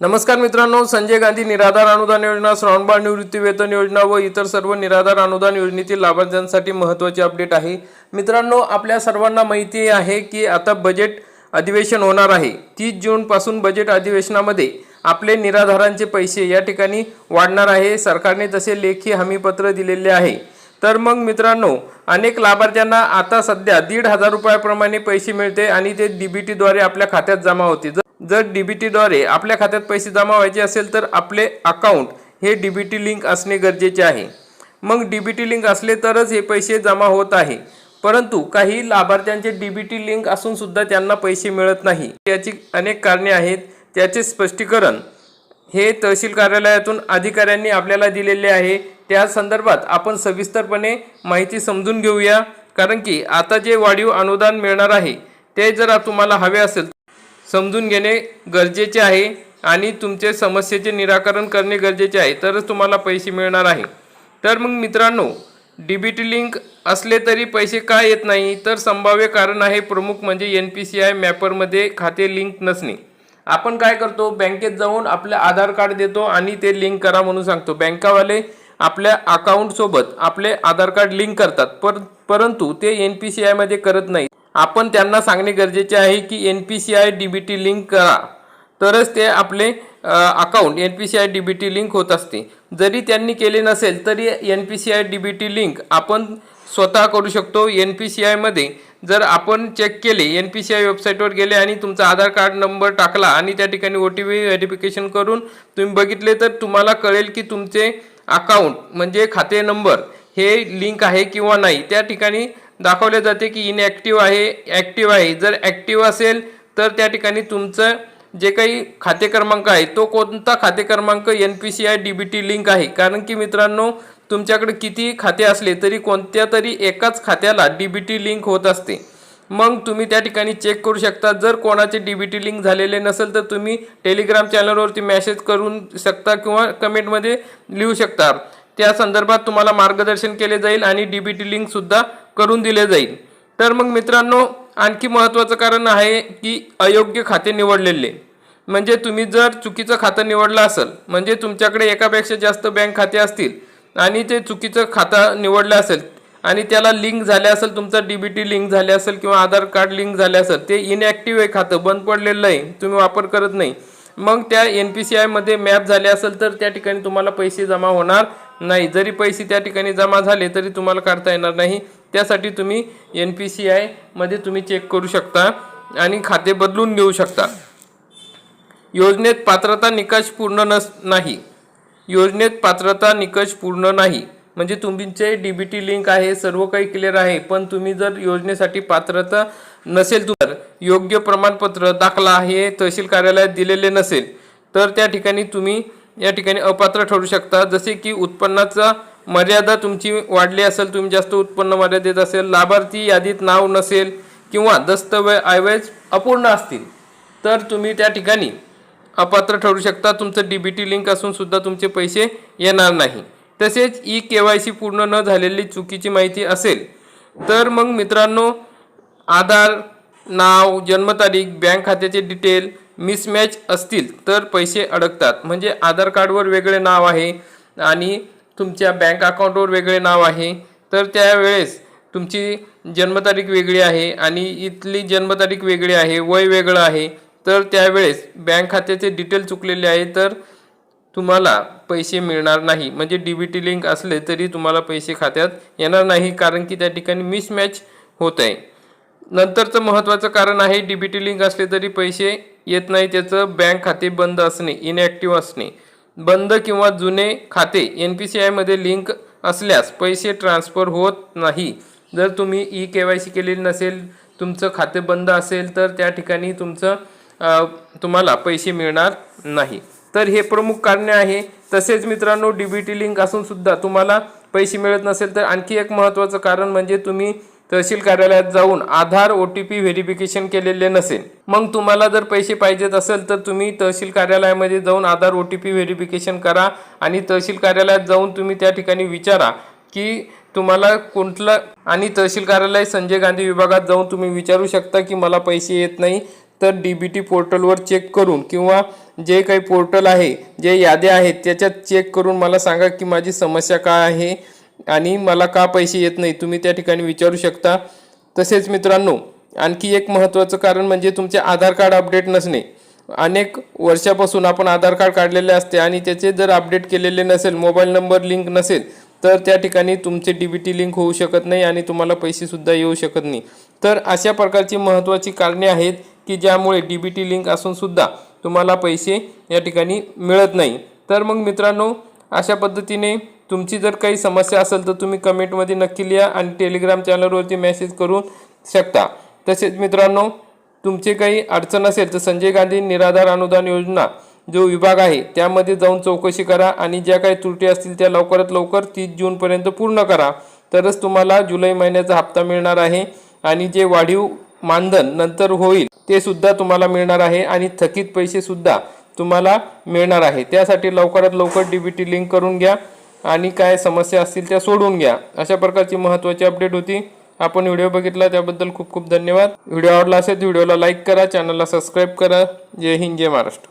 नमस्कार मित्रांनो संजय गांधी निराधार अनुदान योजना श्रावणबाळ निवृत्ती वेतन योजना व इतर सर्व निराधार अनुदान योजनेतील लाभार्थ्यांसाठी महत्त्वाचे अपडेट आहे. मित्रांनो आपल्या सर्वांना माहिती आहे की आता बजेट अधिवेशन होणार आहे. तीस जूनपासून बजेट अधिवेशनामध्ये आपले निराधारांचे पैसे या ठिकाणी वाढणार आहे. सरकारने तसे लेखी हमीपत्र दिलेले आहे. तर मग मित्रांनो अनेक लाभार्थ्यांना आता सध्या दीड हजार रुपयाप्रमाणे पैसे मिळते आणि ते डीबीटीद्वारे आपल्या खात्यात जमा होते. जर- जर डीबीटीद्वारे आपल्या खात्यात पैसे जमा व्हायचे असेल तर आपले अकाउंट हे डीबीटी लिंक असणे गरजेचे आहे. मग डीबीटी लिंक असले तरच हे पैसे जमा होत आहे. परंतु काही लाभार्थ्यांचे डीबीटी लिंक असून सुद्धा त्यांना पैसे मिळत नाही. याची अनेक कारणे आहेत. त्याचे स्पष्टीकरण हे तहसील कार्यालयातून अधिकाऱ्यांनी आपल्याला दिलेले आहे. त्या संदर्भात आपण सविस्तरपणे माहिती समजून घेऊया. कारण की आता जे वाढीव अनुदान मिळणार आहे ते जर तुम्हाला हवे असेल. समजून घेणे गरजेचे आहे आणि तुमचे समस्येचे निराकरण करणे गरजेचे आहे. तरच तुम्हाला पैसे मिळणार आहे. तर मग मित्रांनो डीबीटी लिंक असले तरी पैसे का येत नाही? तर संभाव्य कारण आहे प्रमुख म्हणजे एन पी सी आय मॅपरमध्ये खाते लिंक नसणे. आपण काय करतो? बँकेत जाऊन आपलं आधार कार्ड देतो आणि ते लिंक करा म्हणून सांगतो. बँकावाले आपल्या अकाउंटसोबत आपले आधार कार्ड लिंक करतात. पर परंतु ते एन पी सी आयमध्ये करत नाही. आपण त्यांना सांगणे गरजेचे आहे की N P C I D B T link करा. तरच ते आपले account N P C I D B T link होत असते. जरी त्यांनी केले नसेल तरी N P C I D B T link आपण स्वतः करू शकतो एन पी सी आयमध्ये जर आपण चेक केले एन पी सी आय वेबसाईटवर गेले आणि तुमचा आधार कार्ड नंबर टाकला आणि त्या ठिकाणी ओ टी पी व्हेरिफिकेशन करून तुम्ही बघितले तर तुम्हाला कळेल की तुमचे अकाउंट म्हणजे खाते नंबर हे लिंक आहे किंवा नाही. त्या ठिकाणी दाखवले जाते की इनॲक्टिव्ह आहे ॲक्टिव्ह आहे. जर ॲक्टिव्ह असेल तर त्या ठिकाणी तुमचं जे काही खाते क्रमांक आहे तो कोणता खाते क्रमांक N P C I D B T link आहे? कारण की मित्रांनो तुमच्याकडे किती खाते असले तरी कोणत्या तरी एकाच खात्याला डी बी टी लिंक होत असते. मग तुम्ही त्या ठिकाणी चेक करू शकता. जर कोणाचे डी बी टी लिंक झालेले नसेल तर तुम्ही टेलिग्राम चॅनलवरती मेसेज करून शकता किंवा कमेंटमध्ये लिहू शकता. त्या संदर्भात तुम्हाला मार्गदर्शन केले जाईल आणि डी बी टी लिंकसुद्धा करून दिले जाईल. तर मग मित्रांनो आणखी महत्त्वाचं कारण आहे की अयोग्य खाते निवडलेले. म्हणजे तुम्ही जर चुकीचं खातं निवडलं असेल म्हणजे तुमच्याकडे एकापेक्षा जास्त बँक खाते असतील आणि ते चुकीचं खातं निवडलं असेल आणि त्याला लिंक झाले असेल तुमचं डी बी टी लिंक झाले असेल किंवा आधार कार्ड लिंक झाले असेल ते इनॲक्टिव्ह आहे खातं बंद पडलेलं आहे तुम्ही वापर करत नाही. मग त्या एन पी सी आयमध्ये मॅप झाले असेल तर त्या ठिकाणी तुम्हाला पैसे जमा होणार नाही. जरी पैसे त्या ठिकाणी जमा झाले तरी तुम्हाला काढता येणार नाही. त्यासाठी तुम्ही एन पी सी आयमध्ये तुम्ही चेक करू शकता आणि खाते बदलून घेऊ शकता. योजनेत पात्रता निकष पूर्ण नस नाही. योजनेत पात्रता निकष पूर्ण नाही. म्हणजे तुमचे डी बी टी लिंक आहे सर्व काही क्लिअर आहे पण तुम्ही जर योजनेसाठी पात्रता नसेल तर योग्य प्रमाणपत्र दाखला हे तहसील कार्यालयात दिलेले नसेल तर त्या ठिकाणी तुम्ही या ठिकाणी अपात्र ठरू शकता. जसे की उत्पन्नाचा मर्यादा तुमची वाढली असेल तुम्ही जास्त उत्पन्न मर्यादेत असेल लाभार्थी यादीत नाव नसेल किंवा दस्तऐवज अपूर्ण असतील तर तुम्ही त्या ठिकाणी अपात्र ठरू शकता. तुमचं डी बी टी लिंक असूनसुद्धा तुमचे पैसे येणार नाही. तसेच ई के वाय सी पूर्ण न झालेली चुकीची माहिती असेल तर मग मित्रांनो आधार नाव जन्मतारीख बँक खात्याचे डिटेल मिसमॅच असतील तर पैसे अडकतात. म्हणजे आधार कार्डवर वेगळे नाव आहे आणि तुमच्या बँक अकाउंटवर वेगळे नाव आहे तर त्यावेळेस तुमची जन्मतारीख वेगळी आहे आणि इथली जन्मतारीख वेगळी आहे वय वेगळं आहे तर त्यावेळेस बँक खात्याचे डिटेल चुकलेले आहे तर तुम्हाला पैसे मिळणार नाही. म्हणजे डी बी टी लिंक असले तरी तुम्हाला पैसे खात्यात येणार नाही कारण की त्या ठिकाणी मिसमॅच होत आहे नंतरचं महत्त्वाचं कारण आहे डी बी टी लिंक असले तरी पैसे येत नाही त्याचं बँक खाते बंद असणे इनॲक्टिव्ह असणे. बंद किंवा जुने खाते एन पी सी आयमध्ये लिंक असल्यास पैसे ट्रान्सफर होत नाही. जर तुम्ही ई के वाय सी केलेली नसेल तुमचं खाते बंद असेल तर त्या ठिकाणी तुमचं तुम्हाला पैसे मिळणार नाही. तर हे प्रमुख कारणे आहे. तसेच मित्रांनो डी बी टी लिंक असूनसुद्धा तुम्हाला पैसे मिळत नसेल तर आणखी एक महत्त्वाचं कारण म्हणजे तुम्ही तहसील कार्यालयात जाऊन Aadhaar O T P verification केलेले नसेल. मग तुम्हाला जर पैसे पाहिजेत असेल तर तुम्ही तहसील कार्यालयामध्ये जाऊन Aadhaar O T P verification करा आणि तहसील कार्यालयात जाऊन तुम्ही त्या ठिकाणी विचारा की तुम्हाला कुठलं आणि तहसील कार्यालय संजय गांधी विभागात जाऊन तुम्ही विचारू शकता की मला पैसे येत नाही. तर डी बी टी पोर्टलवर चेक करून किंवा जे काही पोर्टल आहे जे याद्या आहेत त्याच्यात चेक करून मला सांगा की माझी समस्या काय आहे. आणि मला का पैसे येत नाही तुम्ही त्या ठिकाणी विचारू शकता. तसेच मित्रांनो आणखी एक महत्त्वाचं कारण म्हणजे तुमचे आधार कार्ड अपडेट नसणे. अनेक वर्षापासून आपण आधार कार्ड काढलेले असते आणि त्याचे जर अपडेट केलेले नसेल मोबाईल नंबर लिंक नसेल तर त्या ठिकाणी तुमचे डी बी टी लिंक होऊ शकत नाही आणि तुम्हाला पैसेसुद्धा येऊ शकत नाही. तर अशा प्रकारची महत्त्वाची कारणे आहेत की ज्यामुळे डी बी टी लिंक असूनसुद्धा तुम्हाला पैसे या ठिकाणी मिळत नाही. तर मग मित्रांनो अशा पद्धतीने तुमची जर काही समस्या असेल तर तुम्ही कमेंटमध्ये नक्की लिहा आणि टेलिग्राम चॅनलवरती मेसेज करू शकता. तसेच मित्रांनो तुमचे काही अडचण असेल तर संजय गांधी निराधार अनुदान योजना जो विभाग आहे त्यामध्ये जाऊन चौकशी करा आणि ज्या काही त्रुटी असतील त्या लवकरात लवकर तीस जूनपर्यंत पूर्ण करा. तरच तुम्हाला जुलै महिन्याचा हप्ता मिळणार आहे आणि जे वाढीव मानधन नंतर होईल ते सुद्धा तुम्हाला मिळणार आहे आणि थकीत पैसे सुद्धा तुम्हाला मिळणार आहे. त्यासाठी लवकरात लवकर डी बी टी लिंक करून घ्या. आणि काय समस्या असतील त्या सोडून घ्या. अशा प्रकारची महत्त्वाची अपडेट होती. आपण व्हिडिओ बघितला त्याबद्दल खूप खूप धन्यवाद. व्हिडिओ आवडला असेल व्हिडिओला लाईक करा चॅनलला सबस्क्राईब करा. जय हिंद जय महाराष्ट्र.